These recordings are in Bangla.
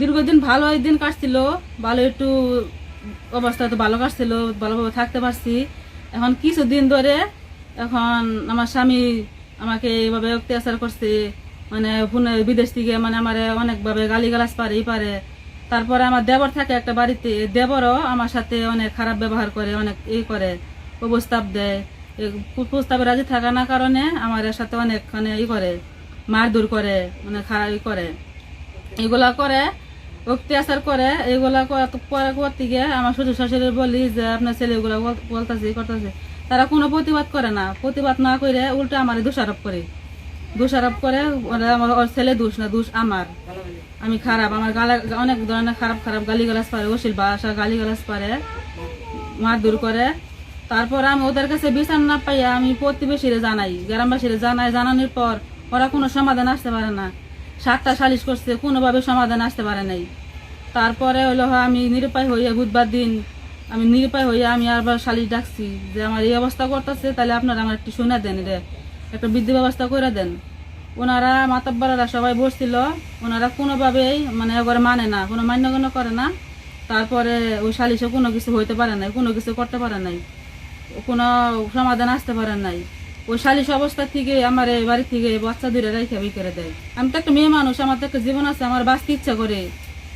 দীর্ঘদিন ভালো দিন কাটছিল, ভালো একটু অবস্থা তো ভালো কাটছিল, ভালোভাবে থাকতে পারছি। এখন কিছুদিন ধরে এখন আমার স্বামী আমাকে এইভাবে অত্যাচার করছে মানে বিদেশ থেকে মানে আমার অনেকভাবে গালিগালাজ পারে ই পারে। তারপরে আমার দেবর থাকে একটা বাড়িতে দেবরও আমার সাথে অনেক খারাপ ব্যবহার করে, অনেক ই করে, প্রস্তাব দেয়। এই প্রস্তাবে রাজি থাকা না কারণে আমার সাথে অনেক মানে ই করে, মারধর করে মানে খারাপ ই করে। এগুলা করে অত্যাচার করে এগুলা করে করতে গিয়ে আমার শ্বশুর শাশুড়ি বলি যে, আপনার ছেলেগুলো বলতেছে, করতেছে। তারা কোনো প্রতিবাদ করে না। প্রতিবাদ না করে উল্টো আমার দোষারোপ করে। দোষারোপ করে আমার ওর ছেলে দোষ না, দোষ আমার। আমি খারাপ, আমার গালা অনেক ধরনের খারাপ খারাপ গালি গালাজ পারে, অশ্লীল ভাষা গালি গালাজ পারে, মারধর করে। তারপর আমি ওদের কাছে বিচার না পাইয়া আমি প্রতিবেশীরে জানাই, গ্রামবাসীরে জানাই, জানানোর পর ওরা কোনো সমাধান আসতে পারে না। সাতটা সালিশ করছে, কোনোভাবে সমাধান আসতে পারে নাই। তারপরে হলো আমি নিরুপায় হইয়া বুধবার দিন আমি নিরুপায় হইয়া আমি আবার সালিশ ডাকছি যে আমার এই অবস্থা করতেছে, তাহলে আপনারা আমার একটু শুনে দেন রে, একটা বৃদ্ধি ব্যবস্থা করে দেন। ওনারা মাতাব্বারা সবাই বসছিল, ওনারা কোনোভাবেই মানে একবারে মানে না, কোনো মান্যগণ্য করে না। তারপরে ওই সালিশে কোনো কিছু হইতে পারে নাই, কোনো কিছু করতে পারে নাই, কোনো সমাধান আসতে পারে নাই। ওই সালিশ অবস্থা থেকে আমার এই বাড়ি থেকে বাচ্চা দূরে রেখে বই করে দেয়। আমি তো একটা মেয়ে মানুষ, আমার তো একটা জীবন আছে, আমার বাঁচতে ইচ্ছা করে।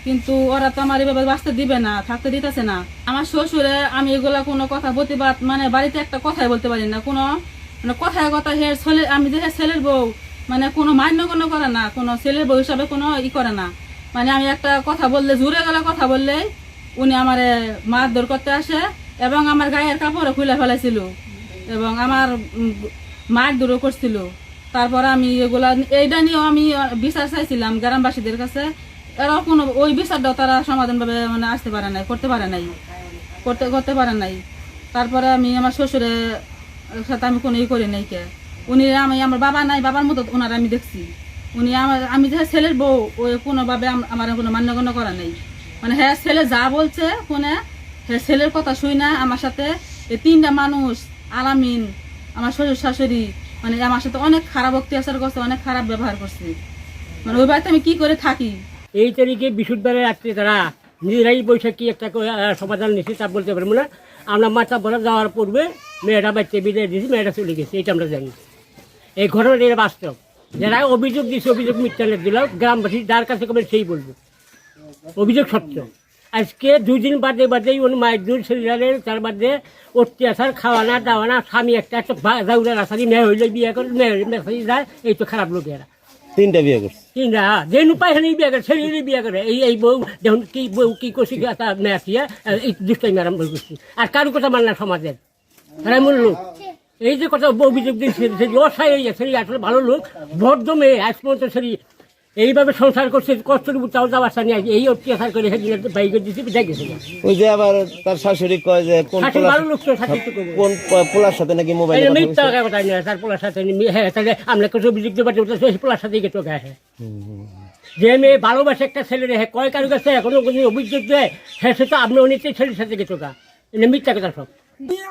কিন্তু ওরা তো আমার এভাবে বাঁচতে দিবে না, থাকতে দিতেছে না। আমার শ্বশুরে আমি এগুলা কোনো কথা প্রতিবাদ মানে বাড়িতে একটা কথাই বলতে পারি না। কোনো মানে কথায় কথা হে ছেলে, আমি যে ছেলের বউ মানে কোনো মান্য কোনো করে না, কোনো ছেলের বউ হিসাবে কোনো ই করে না। মানে আমি একটা কথা বললে, জুড়ে গেলে কথা বললেই উনি আমার মারধর করতে আসে এবং আমার গায়ের কাপড়ও খুলে ফেলাইছিল। এবং আমার মার দূরও করছিল। তারপর আমি এগুলা, এইটা নিয়েও আমি বিচার চাইছিলাম গ্রামবাসীদের কাছে। এরাও কোনো, ওই বিচারটাও তারা সমাধানভাবে মানে আসতে পারে নাই, করতে পারে নাই। করতে করতে পারে নাই। তারপরে আমি আমার শ্বশুরের সাথে আমি কোনো ই করি নাই কে। উনি আমি, আমার বাবা নাই, বাবার মতো ওনার আমি দেখছি। উনি আমার, আমি যে ছেলের বউ ওই কোনোভাবে আমার কোনো মান্যগণ্য করা নেই। মানে হ্যাঁ ছেলে যা বলছে ফোনে হ্যাঁ ছেলের কথা শুই না, আমার সাথে। এই তিনটা মানুষ আলামিন, আমার শ্বশুর শাশুড়ি মানে আমার সাথে অনেক খারাপ অত্যাচার করছে, অনেক খারাপ ব্যবহার করছে। মানে ওই বাড়িতে আমি কি করে থাকি? এই তারিখে বিশুদ্ধবারে রাত্রে তারা নিজেরাই বৈশাখী একটা সমাধান নিচ্ছে তা বলতে পারব না। আমরা মাথা বলা যাওয়ার পূর্বে মেয়েরা বাচ্চা বিদায় দিয়েছি মেয়েরা চলে গেছে এটা আমরা জানি। এই ঘটনাটা এটা বাস্তব। যারা অভিযোগ দিচ্ছে অভিযোগ মিথ্যা দিল গ্রামবাসী যার কাছে কবে সেই বলব। অভিযোগ সত্য। আজকে দুই দিন বাদে বাদেই উনি মায়ের দূর শরীরের তার বাদে অত্যাচার খাওয়ানা দাওয়ানা স্বামী একটা একটা জাউরা রাসারি মেয়ে হইলে বিয়ে করে মেয়ে মেয়ে যায় এই তো খারাপ লোক এরা। তিনটা বিয়ে করছে। তিনটা যে উপায় হলে বিয়ে করে ছেলে বিয়ে করে। এই এই বউ দেখুন কি বউ কি করছি তা মেয়াছিয়া এই দুষ্টাই আরম্ভ করছি। আর কারও কথা মান না সমাজের এমন লোক। এই যে কথা অভিযোগ দিচ্ছে সে অসায় হয়ে গেছে আসলে ভালো লোক ভদ্র মেয়ে আজ পর্যন্ত সেরি এইভাবে সংসার করছে তাও যাওয়ার সামনে এই অত্যাচার করে সেদিন বাইক বিদায় গেছে। ওই যে আবার তার শাশুড়ি কয় যে কোন। কোন পোলার সাথে নাকি মোবাইল মিথ্যা কথা নিয়ে তার পোলার সাথে হ্যাঁ তাহলে আমরা কিছু অভিযোগ দেবো সেই পোলার সাথে গিয়ে টোকা হ্যাঁ যে মেয়ে ভালোবাসে একটা ছেলে রে হ্যাঁ কয় কারও কাছে এখনও কোনো অভিযোগ দেয়? হ্যাঁ সে তো আপনি অনেকটাই ছেলের সাথে গিয়ে টোকা এটা মিথ্যা কথা সব।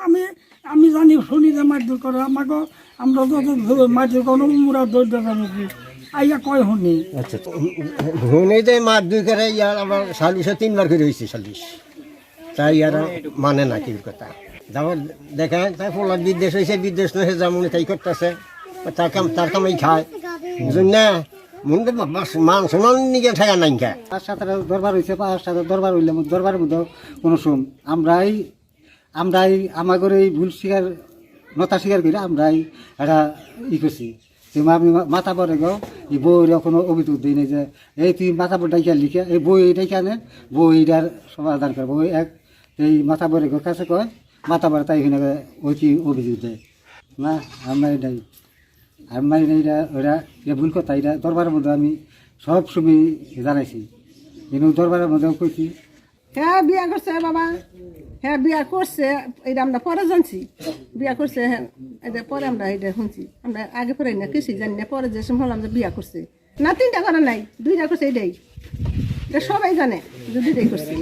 আমি আমি জানি শুনি যে মারধর করে। আমাকে আমরা মারধর করো মুরা আইয়া কয় আচ্ছা ঘুনে যে মার দুই করে ইয়ার আবার সালিশে তিনবার করে হয়েছে সালিশ। তাই ইয়ার মানে না কি কথা। তারপর দেখেন তাই পোলার বিদেশ হয়েছে বিদেশ নয় যেমন তাই করতেছে। তার কাম তার কামাই খায়। বুঝুন না? মনে মান সমান নাই খা পাঁচ সাত দরবার হয়েছে পাঁচ দরবার হইলে দরবারের মধ্যে কোনো শুন আমরাই এই ভুল স্বীকার নতা স্বীকার করে আমরাই এটা ই করছি। মাথা পরে গো এই বইয়ের কোনো অভিযোগ দিই যে, এই তুই মাথা পর ডাইকা লিখে, এই বই ডাইকা নে, বই বইটার সমাধান করে, বই এক। এই মাথা গো কাছে কয়, মাথা পরে তাই এখানে ওই কি অভিযোগ দেয়। না আমরা এটাই আমি এটা ওরা এটা ভুল কথা, এটা দরবারের মধ্যে আমি সব সময় জানাইছি। কিন্তু দরবারের মধ্যে কইছি হ্যাঁ বিয়া করছে বাবা। হ্যাঁ বিয়া করছে, এটা আমরা পরে জানছি। বিয়া করছে হ্যাঁ এটা পরে আমরা এটা শুনছি। আমরা আগে পরে না কিছুই জানি না, পরে যে সময় হলাম যে বিয়া করছে। না, তিনটা করা নাই, দুইটা করছে এটাই। এটা সবাই জানে যে দুইটাই করছে।